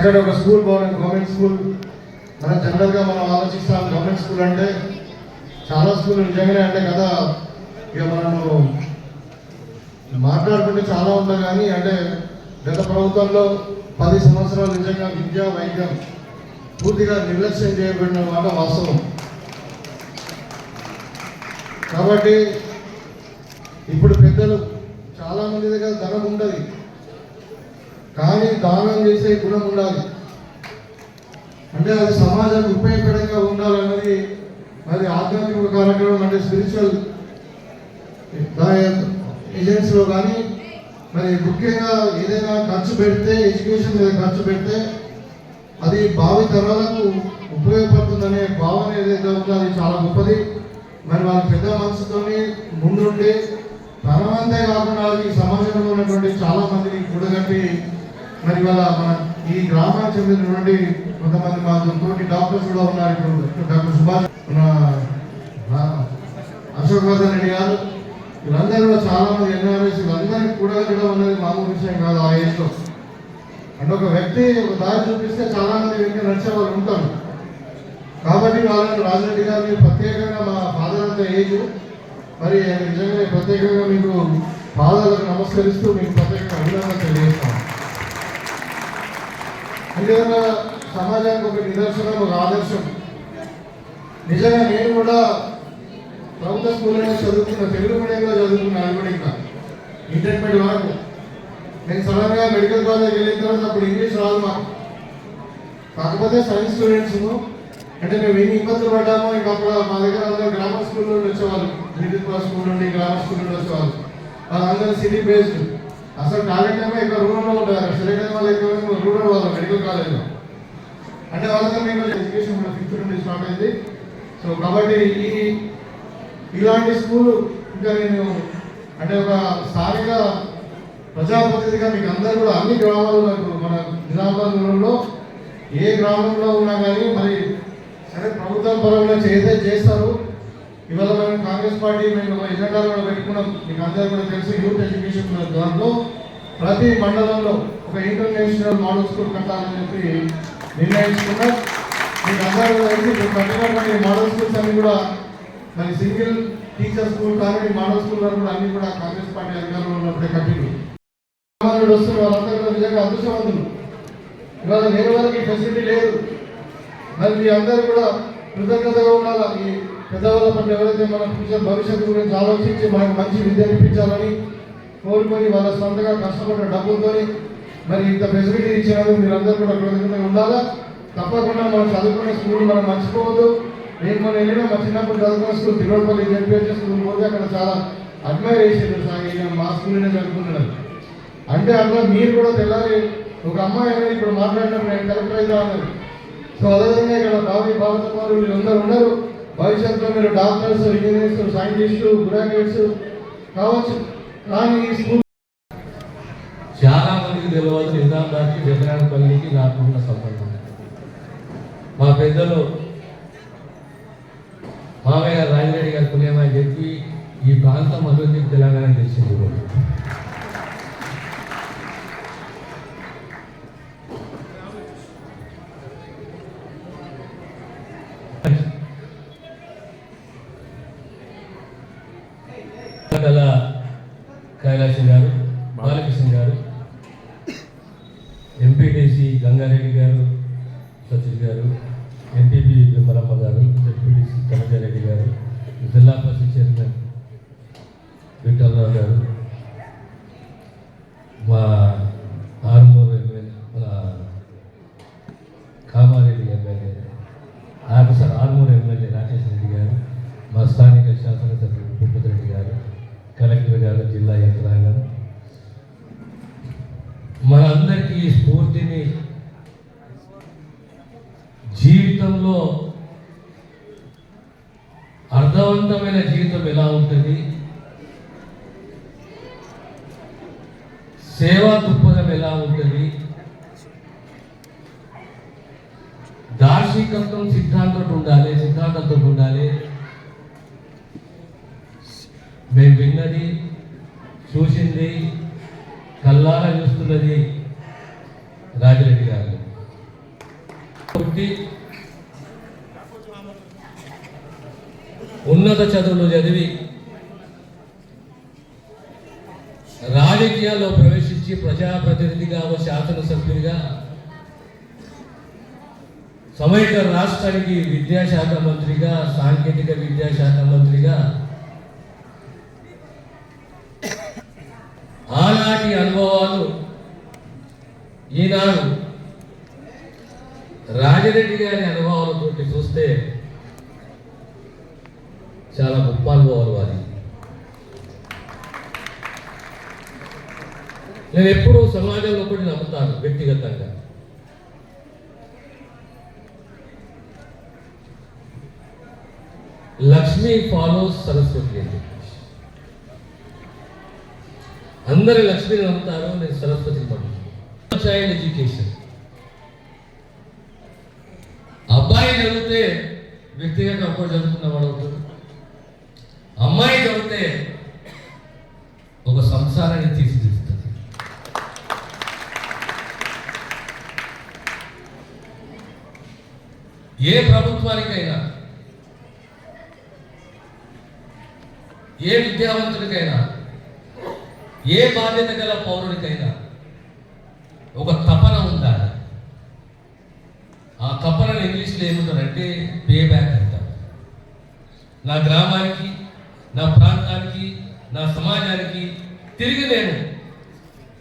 చక్కటి ఒక స్కూల్ బాగుంది గవర్నమెంట్ స్కూల్. మనం జనరల్గా మనం ఆలోచిస్తాం గవర్నమెంట్ స్కూల్ అంటే చాలా స్కూల్ నిజంగానే అంటే కదా ఇక మనము మాట్లాడుకుంటే చాలా ఉందా కానీ అంటే గత ప్రభుత్వంలో పది సంవత్సరాలు నిజంగా విద్యా వైద్యం పూర్తిగా నిర్లక్ష్యం చేయబడిన మాట వాస్తవం. కాబట్టి ఇప్పుడు పెద్దలు చాలామంది దగ్గర ధనం ఉండదు. కానీ దానం చేసే గుణం ఉండాలి. అంటే అది సమాజానికి ఉపయోగకరంగా ఉండాలన్నది మరి ఆధ్యాత్మిక కార్యక్రమం అంటే స్పిరిచువల్ ఏజెన్సీలో కానీ మరి ముఖ్యంగా ఏదైనా ఖర్చు పెడితే ఎడ్యుకేషన్ మీద ఖర్చు పెడితే అది భావి తరాలకు ఉపయోగపడుతుందనే భావన ఏదైతే ఉందో అది చాలా గొప్పది. మరి వాళ్ళ పెద్ద మనసుతోని ముందుండి తనవంతే కాకుండా ఈ సమాజంలో ఉన్నటువంటి చాలా మందిని కూడగట్టి మరి వాళ్ళ మన ఈ గ్రామానికి చెందినటువంటి కొంతమంది మా తోటి డాక్టర్స్ కూడా ఉన్నారు ఇప్పుడు. డాక్టర్ సుభాష్ మన అశోక్ వర్ధన్ రెడ్డి గారు. వీళ్ళందరూ కూడా చాలా మంది ఎన్ఆర్ఎస్ వీళ్ళందరికీ కూడా కూడా ఉన్నది మామూలు విషయం కాదు ఆ ఏజ్లో. అంటే ఒక వ్యక్తి ఒక దారి చూపిస్తే చాలా మంది వెనక నడిచే వాళ్ళు ఉంటారు. కాబట్టి వాళ్ళని రాజరెడ్డి గారిని ప్రత్యేకంగా మా ఫాదర్ అంత ఏజ్. మరి నిజంగా ప్రత్యేకంగా మీకు పాదాలకు నమస్కరిస్తూ మీకు ప్రత్యేకంగా అభినందన తెలియజేస్తాను. విజయనగర సమాజానికి ఒక నిదర్శనం ఒక ఆదర్శం. నిజంగా నేను కూడా ప్రభుత్వ స్కూల్లో చదువుకున్న తెలుగు మీడియంలో చదువుకున్నా అది కూడా ఇంకా ఇంటర్మీడియట్ వరకు. నేను సడన్గా మెడికల్ కాలేజ్ వెళ్ళిన తర్వాత అప్పుడు ఇంగ్లీష్ రాదు మాకు. కాకపోతే సైన్స్ స్టూడెంట్స్ అంటే మేము ఎన్ని ఇబ్బందులు పడ్డామో ఇంకా అప్పుడు మా దగ్గర అందరూ గ్రామర్ స్కూల్ నుండి వచ్చేవాళ్ళు. మిడిల్ క్లాస్ స్కూల్ నుండి గ్రామర్ స్కూల్ నుండి వచ్చేవాళ్ళు. వాళ్ళందరూ సిటీ బేస్డ్ అసలు టాలెంట్ ఏమో ఇక్కడ రూరల్లో ఉంటారు సెలెక్ట్ అయిన వాళ్ళు ఎక్కువ రూరల్ వాళ్ళు మెడికల్ కాలేజ్లో అంటే వాళ్ళతో మేము ఎడ్యుకేషన్ ఫిఫ్త్ నుండి స్టార్ట్ అయింది. సో కాబట్టి ఈ ఇలాంటి స్కూల్ ఇంకా నేను అంటే ఒక స్థానిక ప్రజాప్రతినిధిగా మీకు అందరూ కూడా అన్ని గ్రామాల్లో మన నిజామాబాద్ ఏ గ్రామంలో ఉన్నా కానీ మరి సరే ప్రభుత్వం పరంగా చేస్తే చేస్తారు. ఇవాళ మేము కాంగ్రెస్ పార్టీ మేము ఒక ఎజెండా కూడా పెట్టుకున్నాం. మీకు అందరూ కూడా తెలుసు యూత్ ఎడ్యుకేషన్ దాంట్లో ప్రతి మండలంలో ఒక ఇంటర్నేషనల్ మోడల్ స్కూల్ కట్టాలని చెప్పి నిర్ణయించుకున్నాం. మీకు అందరూ కూడా తెలిసి ఇప్పుడు కట్టినటువంటి మోడల్ స్కూల్స్ అన్ని కూడా మరి సింగిల్ టీచర్ స్కూల్ కానీ మోడల్ స్కూల్ కూడా అన్ని కూడా కాంగ్రెస్ పార్టీ అధికారంలో ఉన్నప్పుడే కట్టింది గ్రామాల వస్తున్న వాళ్ళందరూ కూడా నిజంగా అదృష్టవంతులు. ఇవాళ లేని వాళ్ళకి ఫెసిలిటీ లేదు. మరి మీ అందరూ కూడా కృతజ్ఞతగా ఉండాలి? పెద్దవాళ్ళ పట్ల ఎవరైతే మన ఫ్యూచర్ భవిష్యత్తు గురించి ఆలోచించి మనకు మంచి విద్య ఇప్పించాలని కోరుకొని వాళ్ళ సొంతగా కష్టపడ్డ డబ్బులతో మరి ఇంత ఫెసిలిటీ ఇచ్చినందుకు మీరందరూ కూడా కృతజ్ఞతగా ఉండాలా? తప్పకుండా మనం చదువుకునే స్కూల్ మనం మర్చిపోవద్దు. నేను మన వెళ్ళిన మా చిన్నప్పుడు చదువుకున్న స్కూల్ తిరుపతిపల్లి జడ్పిహెచ్ స్కూల్ పోతే అక్కడ చాలా అడ్మైర్ చేసిండ్రు సార్ మా స్కూల్లోనే చదువుకున్నాడు. అంటే అట్లా మీరు కూడా తెల్లారి ఒక అమ్మాయి అనేది ఇప్పుడు మాట్లాడినప్పుడు నేను కలెక్టర్ అయితే అన్నారు సో అదేవిధంగా ఇక్కడ భావి భారత పౌరులు వీళ్ళందరూ ఉన్నారు. భవిష్యత్తులో మీరు డాక్టర్స్ ఇంజనీర్స్ సైంటిస్టు గ్రాడ్యుయేట్స్ కావచ్చు. కానీ ఈ స్కూల్ చాలా మందికి తెలియదు నిజామాబాద్కి జగనాడపల్లికి నాకున్న సంబంధం మా పెద్దలు మామయ్య రాజరెడ్డి గారు పుణ్యమని చెప్పి ఈ ప్రాంతం అభివృద్ధికి తెలంగాణ తెలిసింది కళ కైలాసం గారు బాలకృష్ణ గారు ఎంపీటీసీ గంగారెడ్డి గారు సతీష్ గారు ఎంపీపీ విమలమ్మ గారు జడ్పీటీసీ కనకారెడ్డి గారు జిల్లా పరిషత్ చైర్మన్ విఠలరావు గారు మా ఆరుమూరు ఎమ్మెల్యే మన కామారెడ్డి ఎమ్మెల్యే ఆరు సార్ ఆరుమూరు ఎమ్మెల్యే రాకేష్ రెడ్డి గారు మా స్థానిక శాసనసభ్యులు భూపతి రెడ్డి గారు కలెక్టర్ గారు జిల్లా యంత్రాంగం మనందరికీ స్ఫూర్తిని జీవితంలో అర్థవంతమైన జీవితం ఎలా ఉంటుంది? సేవా దృక్పథం ఎలా ఉంటుంది? దార్శనికత్వం సిద్ధాంతం ఉండాలి సిద్ధాంతంతో ఉండాలి. మేము విన్నది ఉన్నది రాజరెడ్డి గారు. ఉన్నత చదువులు చదివి రాజకీయాల్లో ప్రవేశించి ప్రజాప్రతినిధిగా శాసనసభ్యుడిగా సమైక రాష్ట్రానికి విద్యాశాఖ మంత్రిగా సాంకేతిక విద్యాశాఖ మంత్రిగా ఈనాడు రాజరెడ్డి గారి అనుభవాలతో చూస్తే చాలా గొప్ప అనుభవాలు వారి. నేను ఎప్పుడూ సమాజంలో కూడా నమ్ముతాను వ్యక్తిగతంగా. లక్ష్మి ఫాలోస్ సరస్వతి అని అందరి లక్ష్మిని నమ్ముతారు నేను సరస్వతిని నమ్ముతాను. Child education. అబ్బాయి చదివితే వ్యక్తిగత అబ్బాయి చదువుకున్నవాడు అవుతాడు. అమ్మాయి చదివితే ఒక సంసారాన్ని తీసిదిస్తుంది ఏ ప్రభుత్వానికైనా ఏ విద్యావంతుడికైనా ఏ బాధ్యత గల పౌరుడికైనా ఒక తపన ఉండాలి ఆ తపనను ఇంగ్లీష్లో ఏముంటారంటే పే బ్యాక్ అంటారు నా గ్రామానికి నా ప్రాంతానికి నా సమాజానికి తిరిగి నేను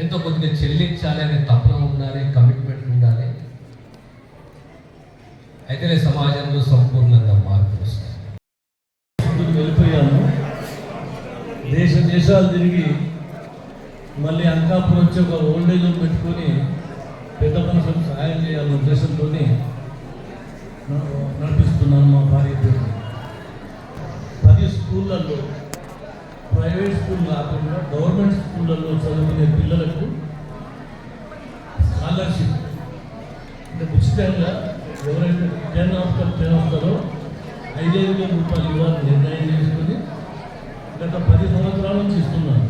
ఎంతో కొద్దిగా చెల్లించాలి అనే తపన ఉండాలి కమిట్మెంట్ ఉండాలి. అయితే నేను సమాజంలో సంపూర్ణంగా మార్పు వస్తాను వెళ్ళిపోయాను. దేశ దేశాలు తిరిగి మళ్ళీ అంకాపురం వచ్చి ఒక ఓల్డేజ్ పెట్టుకొని పెద్ద మనుషులకు సహాయం చేయాలనే ఉద్దేశంతో నడిపిస్తున్నాను మా భార్య పేరు పది స్కూళ్ళల్లో ప్రైవేట్ స్కూల్ కాకుండా గవర్నమెంట్ స్కూళ్ళల్లో చదువుకునే పిల్లలకు స్కాలర్షిప్. అంటే ఉచితంగా ఎవరైతే టెన్ ఆఫ్టర్ టెన్ వస్తారో ఐదైదు వేల రూపాయలు ఇవ్వాలని నిర్ణయం చేసుకుని గత పది సంవత్సరాల నుంచి ఇస్తున్నాను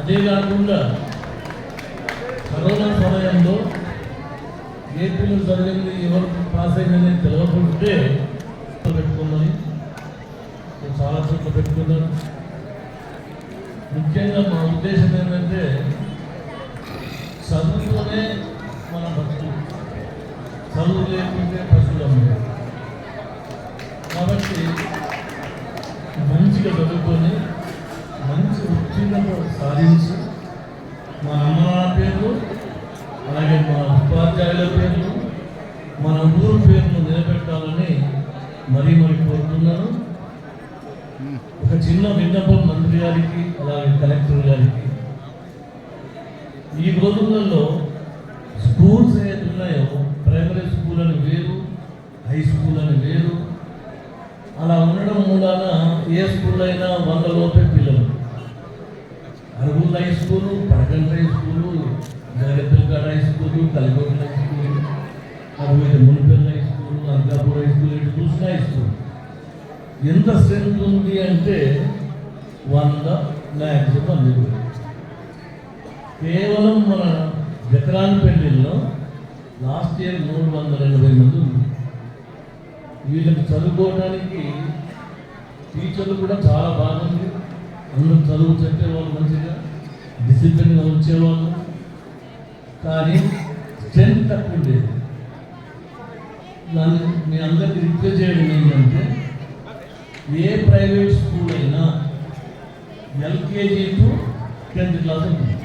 అదే కాకుండా కరోనా ఏపీలో జరిగింది ఎవరు పాస్ అయిందని తెలియకుంటే పెట్టుకున్నాను నేను చాలా చోట్ల పెట్టుకున్నాను ముఖ్యంగా మా ఉద్దేశం ఏంటంటే చదువుతోనే మన భక్తులు చదువు లేకుంటే పశువులం కాబట్టి మంచిగా చదువుకొని మంచి ఉత్తీర్ణత సాధించి మా అమ్మ పేరు అలాగే మా ఉపాధ్యాయుల పేర్లు మన ఊరు పేరును నిలబెట్టాలని మరీ మరి కోరుతున్నాను. ఒక చిన్న విన్నపం మంత్రి గారికి అలాగే కలెక్టర్ గారికి. ఈ రోజులలో స్కూల్స్ ఏది ఉన్నాయో ప్రైమరీ స్కూల్ అని వేరు హై స్కూల్ అని వేరు అలా ఉండడం మూలాన ఏ స్కూల్ అయినా వంద లోపే పిల్లలు. అరుగుల హై స్కూలు పడకంట హై స్కూలు జగత్తులకాడ హై స్కూలు కలిగొండ హై స్కూలు అరవై Munipalli high school Ankapur high school ఇటు చూసిన హై స్కూల్ ఎంత స్ట్రెంత్ ఉంది అంటే వంద మ్యాక్సిమం అందుకు. కేవలం మన వెతరాన్ పెళ్ళిలో లాస్ట్ ఇయర్ మూడు వందల ఎనభై మంది వీళ్ళకి చదువుకోవడానికి టీచర్లు కూడా చాలా బాగుంది. అందరూ చదువు చెప్పేవాళ్ళు మంచిగా డిసిప్లిన్గా ఉంచేవాళ్ళు కానీ స్ట్రెంత్ తక్కువ ఉండేది దాన్ని మీ అందరికి రిక్వెస్ట్ చేయడం ఏంటంటే ఏ ప్రైవేట్ స్కూల్ అయినా ఎల్కేజీ టు టెన్త్ క్లాస్ ఉంటుంది.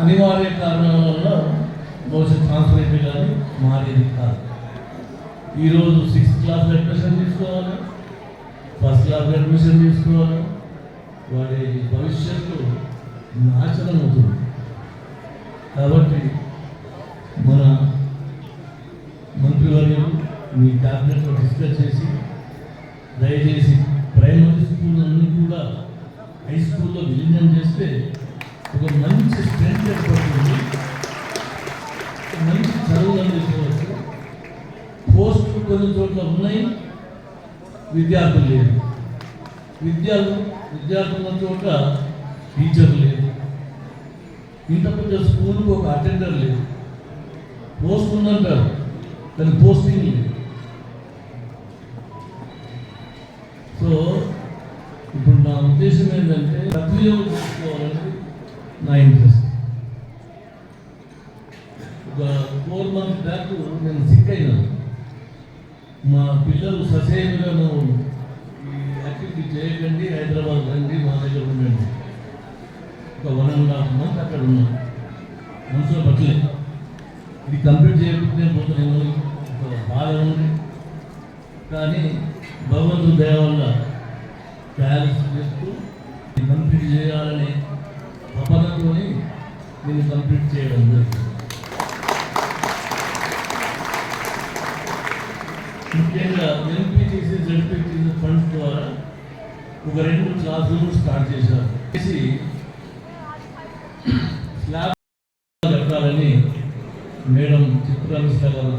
అనివార్య కారణాల వల్ల బహుశా ట్రాన్స్ఫర్ అయితే కానీ మారేది కాదు. ఈరోజు సిక్స్త్ క్లాస్ అడ్మిషన్ తీసుకోవాలి ఫస్ట్ క్లాస్ అడ్మిషన్ తీసుకోవాలి. వాడి భవిష్యత్తు నాశనం అవుతుంది. కాబట్టి మన మంత్రివర్యం మీ క్యాబినెట్లో డిస్కస్ చేసి దయచేసి ప్రైమరీ స్కూల్ అన్నీ కూడా హై స్కూల్లో విలీనం చేస్తే ఒక మంచి స్ట్రెంత్ ఏర్పడుతుంది. మంచి చదువులు అందించవచ్చు. పోస్టులు కొన్ని చోట్ల ఉన్నాయి విద్యార్థులు లేరు. విద్యార్థులు విద్యార్థుల చోట టీచర్లు లేరు. ఇంత పెద్ద స్కూల్కి ఒక అటెండర్ లేదు. పోస్ట్ ఉందంటారు దాని పోస్టింగ్ లేదు సో ఇప్పుడు నా ఉద్దేశం ఏంటంటే సద్వినియోగం చేసుకోవాలని నా ఇంట్రెస్ట్. ఒక ఫోర్ మంత్స్ బ్యాక్ నేను సిక్ అయినాను. మా పిల్లలు ససేమిలను యాక్టివిటీ చేయకండి హైదరాబాద్ రండి మా దగ్గర ఉండండి. ఒక వన్ మంత్ అక్కడ ఉన్నాం మనసులో పట్టలేదు ఇది కంప్లీట్ చేయకపోతే పోతున్నాను ఒక బాధ ఉంది. కానీ భగవంతుడు దయ వల్ల చేస్తూ కంప్లీట్ చేయాలని తపనతో నేను కంప్లీట్ చేయడం జరిగింది. ముఖ్యంగా ఎంపీటీసీ జడ్పీటీసీ ఫండ్స్ ద్వారా ఒక రెండు క్లాసులు స్టార్ట్ చేశారు. చేసి స్లాబ్ కట్టాలని మేడం చిత్రానుష్క గారు